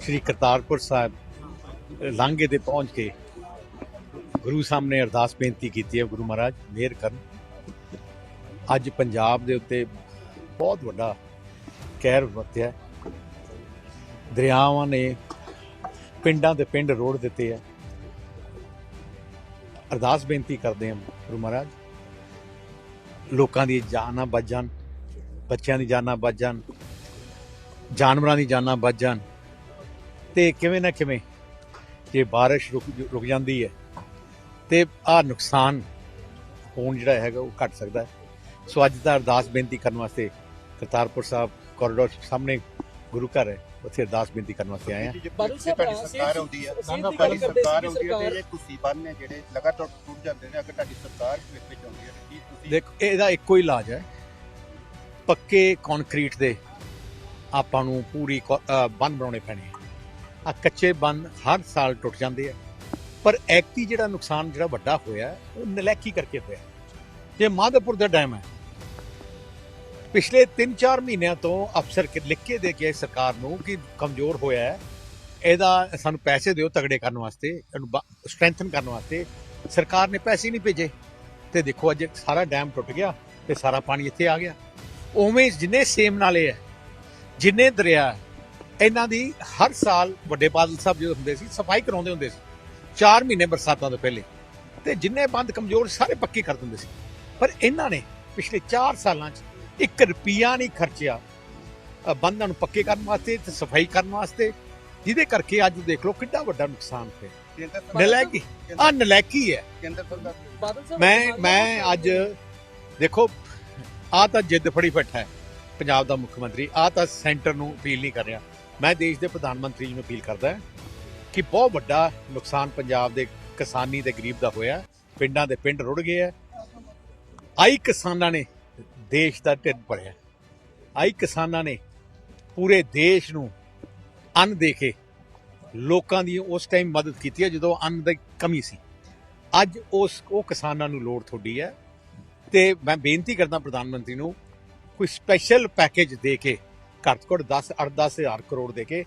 ਸ੍ਰੀ ਕਰਤਾਰਪੁਰ ਸਾਹਿਬ ਲਾਂਘੇ ਤੇ ਪਹੁੰਚ ਕੇ ਗੁਰੂ ਸਾਹਮਣੇ ਅਰਦਾਸ ਬੇਨਤੀ ਕੀਤੀ ਹੈ ਗੁਰੂ ਮਹਾਰਾਜ, ਮਿਹਰ ਕਰਨ। ਅੱਜ ਪੰਜਾਬ ਦੇ ਉੱਤੇ ਬਹੁਤ ਵੱਡਾ ਕਹਿਰ ਵਰਤਿਆ ਦਰਿਆਵਾਂ ਨੇ ਪਿੰਡਾਂ ਦੇ ਪਿੰਡ ਰੋੜ ਦਿੱਤੇ ਆ ਅਰਦਾਸ ਬੇਨਤੀ ਕਰਦੇ ਹਾਂ ਗੁਰੂ ਮਹਾਰਾਜ, ਲੋਕਾਂ ਦੀ ਜਾਨਾਂ ਬਚ ਜਾਣ, ਬੱਚਿਆਂ ਦੀ ਜਾਨਾਂ ਬਚ ਜਾਣ, ਜਾਨਵਰਾਂ ਦੀ ਜਾਨਾਂ ਬਚ ਜਾਣ। ਤੇ ਕਿਵੇਂ ਨਾ ਕਿਵੇਂ ਜੇ ਬਾਰਿਸ਼ ਰੁਕ ਰੁਕ ਜਾਂਦੀ ਹੈ ਤੇ ਆ ਨੁਕਸਾਨ ਹੋਣ ਜਿਹੜਾ ਹੈਗਾ ਉਹ ਘਟ ਸਕਦਾ ਹੈ। ਸੋ ਅੱਜ ਦਾ ਅਰਦਾਸ ਬੇਨਤੀ ਕਰਨ ਵਾਸਤੇ ਕਰਤਾਰਪੁਰ ਸਾਹਿਬ ਕੋਰੀਡੋਰ ਸਾਹਮਣੇ ਗੁਰੂ ਘਰ ਹੈ ਉੱਥੇ ਅਰਦਾਸ ਬੇਨਤੀ ਕਰਨ ਵਾਸਤੇ ਆਏ ਹਾਂ। ਬਾਦਲ ਜੇ ਸਾਹਿਬ, ਤੁਹਾਡੀ ਅ, ਸਰਕਾਰ ਸਿਹਤ- ਆਉਂਦੀ ਹੈ ਸਿਹਤ ਸਾਡਾ ਦੀ ਤੁਹਾਡੀ ਗੱਲ ਕਰਦੇ ਸਰਕਾਰ ਸੀ ਆਉਂਦੀ ਹੈ ਸਰਕਾਰ। ਤੇ ਇਹ ਕੁਸੀ ਬੰਨ ਨੇ ਜਿਹੜੇ ਲਗਾਤਾਰ ਟੁੱਟ ਜਾਂਦੇ ਨੇ ਅਗਰ ਤੁਹਾਡੀ ਸਰਕਾਰ ਵਿੱਚ ਵਿੱਚ ਆਉਂਦੀ ਹੈ ਤੇ ਕੀ ਤੁਸੀਂ ਦੇਖੋ ਇਹਦਾ ਇੱਕੋ ਹੀ ਇਲਾਜ ਹੈ। ਪੱਕੇ ਕੰਕਰੀਟ ਦੇ ਆਪਾਂ ਨੂੰ ਪੂਰੀ ਬੰਨ ਬਣਾਉਣੇ ਪੈਣੇ ਆ ਕੱਚੇ ਬੰਨ ਹਰ ਸਾਲ ਟੁੱਟ ਜਾਂਦੇ ਆ। ਪਰ ਐਕਤੀ ਜਿਹੜਾ ਨੁਕਸਾਨ ਜਿਹੜਾ ਵੱਡਾ ਹੋਇਆ, ਉਹ ਨਲੈਕੀ ਕਰਕੇ ਹੋਇਆ। ਜੇ ਮਾਧੋਪੁਰ ਦਾ ਡੈਮ ਹੈ। ਪਿਛਲੇ 3-4 ਮਹੀਨਿਆਂ ਤੋਂ ਅਫਸਰ ਕਿ ਲਿਖ ਕੇ ਦੇ ਕੇ ਸਰਕਾਰ ਨੂੰ ਕਿ ਕਮਜ਼ੋਰ ਹੋਇਆ ਹੈ। ਇਹਦਾ ਸਾਨੂੰ ਪੈਸੇ ਦਿਓ ਤਗੜੇ ਕਰਨ ਵਾਸਤੇ, ਇਹਨੂੰ ਸਟਰੈਂਥਨ ਕਰਨ ਵਾਸਤੇ। ਸਰਕਾਰ ਨੇ ਪੈਸੇ ਨਹੀਂ ਭੇਜੇ। ਤੇ ਦੇਖੋ ਅੱਜ ਸਾਰਾ ਡੈਮ ਟੁੱਟ ਗਿਆ ਤੇ ਸਾਰਾ ਪਾਣੀ ਇੱਥੇ ਆ ਗਿਆ। ਉਵੇਂ ਜਿੰਨੇ ਸੇਮ ਨਾਲੇ ਹੈ, ਜਿੰਨੇ ਦਰਿਆ ਇਹਨਾਂ ਦੀ ਹਰ ਸਾਲ ਵੱਡੇ ਬਾਦਲ ਸਾਹਿਬ ਜਦੋਂ ਹੁੰਦੇ ਸੀ ਸਫ਼ਾਈ ਕਰਾਉਂਦੇ ਹੁੰਦੇ ਸੀ। 4 ਮਹੀਨੇ ਬਰਸਾਤਾਂ ਤੋਂ ਪਹਿਲੇ। ਤੇ ਜਿੰਨੇ ਬੰਦ ਕਮਜ਼ੋਰ ਸਾਰੇ ਪੱਕੇ ਕਰ ਦਿੰਦੇ ਸੀ। ਪਰ ਇਹਨਾਂ ਨੇ ਪਿਛਲੇ 4 ਸਾਲਾਂ 'ਚ 1 ਰੁਪਿਆ ਨਹੀਂ ਖਰਚਿਆ ਬੰਦਾਂ ਨੂੰ ਪੱਕੇ ਕਰਨ ਵਾਸਤੇ ਤੇ ਸਫ਼ਾਈ ਕਰਨ ਵਾਸਤੇ। ਜਿਹਦੇ ਕਰਕੇ ਅੱਜ ਦੇਖ ਲਓ ਕਿੰਨਾ ਵੱਡਾ ਨੁਕਸਾਨ ਹੋਇਆ। ਨਲਾਇਕੀ ਆ ਨਲਾਇਕੀ ਹੈ। ਕੇਂਦਰ ਸਰਕਾਰ ਬਾਦਲ ਸਾਹਿਬ ਮੈਂ ਮੈਂ ਅੱਜ ਦੇਖੋ ਆ ਤਾਂ ਜਿੱਦ ਫੜੀ ਬੈਠਾ ਹੈ ਪੰਜਾਬ ਦਾ ਮੁੱਖ ਮੰਤਰੀ। ਆ ਤਾਂ ਸੈਂਟਰ ਨੂੰ ਅਪੀਲ ਨਹੀਂ ਕਰ ਰਿਹਾ। ਮੈਂ ਦੇਸ਼ ਦੇ ਪ੍ਰਧਾਨ ਮੰਤਰੀ ਜੀ ਨੂੰ ਅਪੀਲ ਕਰਦਾ ਕਿ ਬਹੁਤ ਵੱਡਾ ਨੁਕਸਾਨ ਪੰਜਾਬ ਦੇ ਕਿਸਾਨੀ ਤੇ ਗਰੀਬ ਦਾ ਹੋਇਆ ਪਿੰਡਾਂ ਦੇ ਪਿੰਡ ਰੁੜ ਗਏ ਆ ਆਈ ਕਿਸਾਨਾਂ ਨੇ ਦੇਸ਼ ਦਾ ਢਿੱਡ ਭਰਿਆ ਆਈ ਕਿਸਾਨਾਂ ਨੇ ਪੂਰੇ ਦੇਸ਼ ਨੂੰ ਅੰਨ ਦੇ ਕੇ ਲੋਕਾਂ ਦੀ ਉਸ ਟਾਈਮ ਮਦਦ ਕੀਤੀ ਹੈ ਜਦੋਂ ਅੰਨ ਦੀ ਕਮੀ ਸੀ। ਅੱਜ ਉਸ, ਉਹ ਕਿਸਾਨਾਂ ਨੂੰ ਲੋੜ ਤੁਹਾਡੀ ਹੈ। ਤੇ ਮੈਂ ਬੇਨਤੀ ਕਰਦਾ ਪ੍ਰਧਾਨ ਮੰਤਰੀ ਨੂੰ, ਕੋਈ ਸਪੈਸ਼ਲ ਪੈਕੇਜ ਦੇ ਕੇ ਘੱਟ ਤੋਂ ਘੱਟ 10 8-10 ਹਜ਼ਾਰ ਕਰੋੜ ਦੇ ਕੇ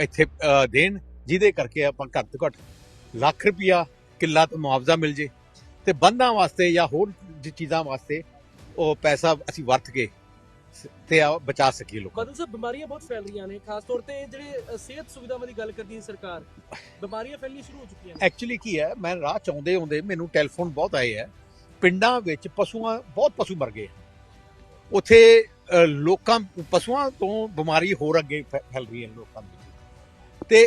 ਇੱਥੇ ਦੇਣ ਜਿਹਦੇ ਕਰਕੇ ਆਪਾਂ ਘੱਟ ਤੋਂ ਘੱਟ ਲੱਖ ਰੁਪਿਆ ਕਿੱਲਾ ਤੋਂ ਮੁਆਵਜ਼ਾ ਮਿਲ ਜੇ। ਤੇ ਬੰਦਾਂ ਵਾਸਤੇ ਜਾਂ ਹੋਰ ਚੀਜ਼ਾਂ ਵਾਸਤੇ ਉਹ ਪੈਸਾ ਅਸੀਂ ਵਰਤ ਕੇ ਤੇ ਆ ਬਚਾ ਸਕੀਏ ਲੋਕਾਂ ਬਾਦਲ ਸਾਹਿਬ ਬਿਮਾਰੀਆਂ ਬਹੁਤ ਫੈਲ ਰਹੀਆਂ ਨੇ ਖਾਸ ਤੌਰ ਤੇ ਜਿਹੜੇ ਸਿਹਤ ਸੁਵਿਧਾਵਾਂ ਦੀ ਗੱਲ ਕਰਦੀ ਹੈ ਸਰਕਾਰ ਬਿਮਾਰੀਆਂ ਫੈਲਣੀ ਸ਼ੁਰੂ ਹੋ ਚੁੱਕੀਆਂ ਨੇ। ਐਕਚੁਅਲੀ ਕੀ ਹੈ ਮੈਂ ਰਾਹ ਚ ਆਉਂਦੇ ਆਉਂਦੇ ਮੈਨੂੰ ਟੈਲੀਫੋਨ ਬਹੁਤ ਆਏ ਹੈ ਪਿੰਡਾਂ ਵਿੱਚ ਪਸ਼ੂਆਂ ਬਹੁਤ ਪਸ਼ੂ ਮਰ ਗਏ ਉੱਥੇ ਲੋਕਾਂ ਪਸ਼ੂਆਂ ਤੋਂ ਬਿਮਾਰੀ ਹੋਰ ਅੱਗੇ ਫੈਲ ਰਹੀ ਹੈ ਲੋਕਾਂ ਵਿੱਚ ਤੇ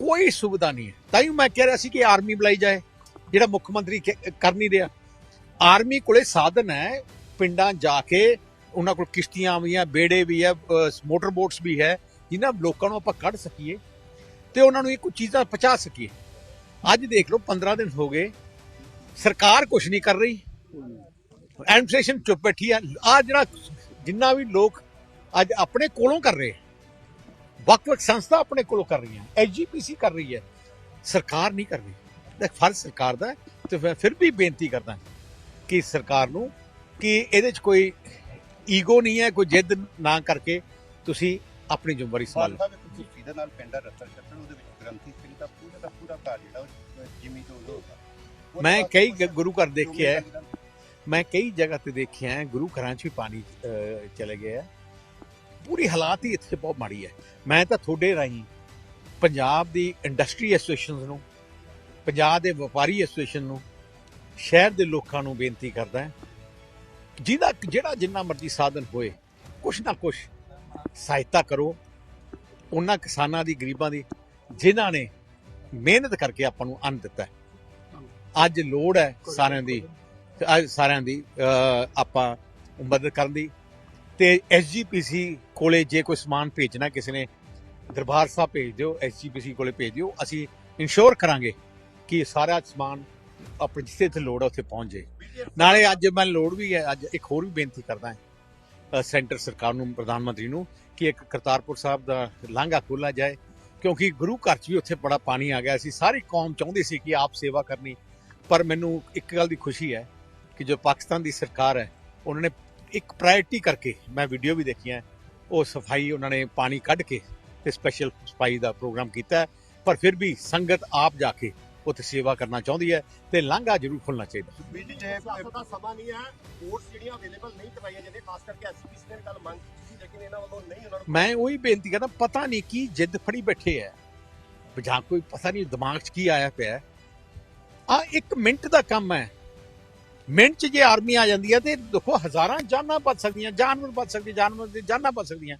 ਕੋਈ ਸੁਵਿਧਾ ਨਹੀਂ ਹੈ। ਤਾਂ ਹੀ ਮੈਂ ਕਹਿ ਰਿਹਾ ਸੀ ਕਿ ਆਰਮੀ ਬੁਲਾਈ ਜਾਏ ਜਿਹੜਾ ਮੁੱਖ ਮੰਤਰੀ ਕਰ ਨਹੀਂ ਰਿਹਾ। ਆਰਮੀ ਕੋਲੇ ਸਾਧਨ ਹੈ ਪਿੰਡਾਂ ਜਾ ਕੇ ਉਹਨਾਂ ਕੋਲ ਕਿਸ਼ਤੀਆਂ ਵੀ ਆ ਬੇੜੇ ਵੀ ਆ ਮੋਟਰ ਬੋਟਸ ਵੀ ਹੈ ਜਿਨ੍ਹਾਂ ਲੋਕਾਂ ਨੂੰ ਆਪਾਂ ਕੱਢ ਸਕੀਏ ਤੇ ਉਹਨਾਂ ਨੂੰ ਇਹ ਕੁਝ ਚੀਜ਼ਾਂ ਪਹੁੰਚਾ ਸਕੀਏ। ਅੱਜ ਦੇਖ ਲਓ 15 ਦਿਨ ਹੋ ਗਏ ਸਰਕਾਰ ਕੁਝ ਨਹੀਂ ਕਰ ਰਹੀ। ਐਡਮਿਨਿਸਟ੍ਰੇਸ਼ਨ ਚੁੱਪ ਬੈਠੀ ਆ ਆ ਜਿਹੜਾ ਜਿੰਨਾ ਵੀ ਲੋਕ ਅੱਜ ਆਪਣੇ ਕੋਲੋਂ ਕਰ ਰਹੇ ਵੱਖ-ਵੱਖ ਸੰਸਥਾ ਆਪਣੇ ਕੋਲੋਂ ਕਰ ਰਹੀਆਂ ਐਸਜੀਪੀਸੀ ਕਰ ਰਹੀ ਹੈ ਸਰਕਾਰ ਨਹੀਂ ਕਰ ਰਹੀ। ਤੇ ਫਰਜ਼ ਸਰਕਾਰ ਦਾ ਤੇ ਮੈਂ ਫਿਰ ਵੀ ਬੇਨਤੀ ਕਰਦਾ ਕਿ ਸਰਕਾਰ ਨੂੰ ਕਿ ਇਹਦੇ 'ਚ ਕੋਈ ਈਗੋ ਨਹੀਂ ਹੈ ਕੋਈ ਜਿੱਦ ਨਾ ਕਰਕੇ ਤੁਸੀਂ ਆਪਣੀ ਜ਼ਿੰਮੇਵਾਰੀ ਸੰਭਾਲੋ। ਦੇ ਨਾਲ ਪਿੰਡਾ ਰੱਤਨ ਚੱਟਣ ਉਹਦੇ ਵਿੱਚ ਗ੍ਰੰਥੀ ਸਿੰਘ ਦਾ ਪੂਰਾ ਦਾ ਪੂਰਾ ਘਰ ਜਿਹੜਾ ਜਿਮੀ ਤੋਂ ਲੋਕ ਮੈਂ ਕਈ ਗੁਰੂ ਘਰ ਦੇਖਿਆ ਹੈ। ਮੈਂ ਕਈ ਜਗ੍ਹਾ ਤੇ ਦੇਖਿਆ ਹੈ, ਗੁਰੂ ਘਰਾਂ 'ਚ ਵੀ ਪਾਣੀ ਚਲੇ ਗਿਆ ਹੈ ਪੂਰੀ ਹਾਲਾਤ ਹੀ ਇੱਥੇ ਬਹੁਤ ਮਾੜੀ ਹੈ। ਮੈਂ ਤਾਂ ਤੁਹਾਡੇ ਰਾਹੀਂ ਪੰਜਾਬ ਦੀ ਇੰਡਸਟਰੀ ਐਸੋਸੀਏਸ਼ਨ ਨੂੰ, ਪੰਜਾਬ ਦੇ ਵਪਾਰੀ ਐਸੋਸੀਏਸ਼ਨ ਨੂੰ, ਸ਼ਹਿਰ ਦੇ ਲੋਕਾਂ ਨੂੰ ਬੇਨਤੀ ਕਰਦਾ ਜਿਹਦਾ, ਜਿਹੜਾ ਜਿੰਨਾ ਮਰਜ਼ੀ ਸਾਧਨ ਹੋਏ, ਕੁਛ ਨਾ ਕੁਛ ਸਹਾਇਤਾ ਕਰੋ। ਉਹਨਾਂ ਕਿਸਾਨਾਂ ਦੀ, ਗਰੀਬਾਂ ਦੀ, ਜਿਨ੍ਹਾਂ ਨੇ ਮਿਹਨਤ ਕਰਕੇ ਆਪਾਂ ਨੂੰ ਅੰਨ ਦਿੱਤਾ ਅੱਜ ਲੋੜ ਹੈ ਸਾਰਿਆਂ ਦੀ ਅੱਜ ਸਾਰਿਆਂ ਦੀ ਆਪਾਂ ਮਦਦ ਕਰਨ ਦੀ। ਤੇ ਐਸਜੀਪੀਸੀ ਕੋਲੇ ਜੇ ਕੋਈ ਸਮਾਨ ਭੇਜਣਾ ਕਿਸੇ ਨੇ, ਦਰਬਾਰ ਸਾਹਿਬ ਭੇਜ ਦਿਓ ਐਸਜੀਪੀਸੀ ਕੋਲੇ ਭੇਜ ਦਿਓ। ਅਸੀਂ ਇਨਸ਼ੋਰ ਕਰਾਂਗੇ ਕਿ ਸਾਰਾ ਸਮਾਨ ਆਪਣੇ ਜਿੱਥੇ ਤੇ ਲੋੜ ਹੈ ਉੱਥੇ ਪਹੁੰਚ ਜਾਏ। ਨਾਲੇ ਅੱਜ ਮੈਂ ਲੋੜ ਵੀ ਹੈ, ਅੱਜ ਇੱਕ ਹੋਰ ਵੀ ਬੇਨਤੀ ਕਰਦਾ ਹਾਂ। ਸੈਂਟਰ ਸਰਕਾਰ ਨੂੰ, ਪ੍ਰਧਾਨ ਮੰਤਰੀ ਨੂੰ, ਕਿ ਇੱਕ ਕਰਤਾਰਪੁਰ ਸਾਹਿਬ ਦਾ ਲਾਂਘਾ ਖੋਲ੍ਹਾ ਜਾਏ। ਕਿਉਂਕਿ ਗੁਰੂ ਘਰ 'ਚ ਵੀ ਉੱਥੇ ਬੜਾ ਪਾਣੀ ਆ ਗਿਆ ਸੀ। ਸਾਰੀ ਕੌਮ ਚਾਹੁੰਦੀ ਸੀ ਕਿ ਆਪ ਸੇਵਾ ਕਰਨੀ, ਪਰ ਮੈਨੂੰ ਇੱਕ ਗੱਲ ਦੀ ਖੁਸ਼ੀ ਹੈ ਕਿ ਜੋ ਪਾਕਿਸਤਾਨ ਦੀ ਸਰਕਾਰ ਹੈ ਉਹਨਾਂ ਨੇ ਇੱਕ ਪ੍ਰਾਇੋਰਟੀ ਕਰਕੇ ਮੈਂ ਵੀਡੀਓ ਵੀ ਦੇਖੀਆਂ ਉਹ ਸਫ਼ਾਈ ਉਹਨਾਂ ਨੇ ਪਾਣੀ ਕੱਢ ਕੇ ਤੇ ਸਪੈਸ਼ਲ ਸਫ਼ਾਈ ਦਾ ਪ੍ਰੋਗਰਾਮ ਕੀਤਾ ਹੈ। ਪਰ ਫਿਰ ਵੀ ਸੰਗਤ ਆਪ ਜਾ ਕੇ ਉੱਥੇ ਸੇਵਾ ਕਰਨਾ ਚਾਹੁੰਦੀ ਹੈ ਤੇ ਲਾਂਘਾ ਜ਼ਰੂਰ ਖੁੱਲਣਾ ਚਾਹੀਦਾ ਸੁਖਬੀਰ ਜੀ ਜੇ ਸਿਆਸਤ ਦਾ ਸਮਾਂ ਨਹੀਂ ਹੈ ਵੋਟਸ ਜਿਹੜੀਆਂ ਅਵੇਲੇਬਲ ਨਹੀਂ ਕਰਵਾਈਆਂ ਜਾਂਦੀਆਂ ਖਾਸ ਕਰਕੇ ਐਸਪੀਸੀ ਨੇ ਵੀ ਕੱਲ ਮੰਗ ਕੀਤੀ ਸੀ ਲੇਕਿਨ ਇਹਨਾਂ ਵੱਲੋਂ ਨਹੀਂ ਉਹਨਾਂ ਨੂੰ ਮੈਂ ਉਹੀ ਬੇਨਤੀ ਕਰਦਾ ਪਤਾ ਨਹੀਂ ਕੀ ਜਿੱਦ ਫੜੀ ਬੈਠੇ ਐ ਜਾਂ ਕੋਈ ਪਤਾ ਨਹੀਂ ਦਿਮਾਗ 'ਚ ਕੀ ਆਇਆ ਪਿਆ ਆ ਇੱਕ ਮਿੰਟ ਦਾ ਕੰਮ ਹੈ ਮਿੰਟ 'ਚ ਜੇ ਆਰਮੀ ਆ ਜਾਂਦੀ ਹੈ ਤੇ ਦੇਖੋ ਹਜ਼ਾਰਾਂ ਜਾਨਾਂ ਬਚ ਸਕਦੀਆਂ, ਜਾਨਵਰ ਬਚ ਸਕਦੇ ਜਾਨਵਰ ਦੇ ਜਾਨਾਂ ਬਚ ਸਕਦੀਆਂ।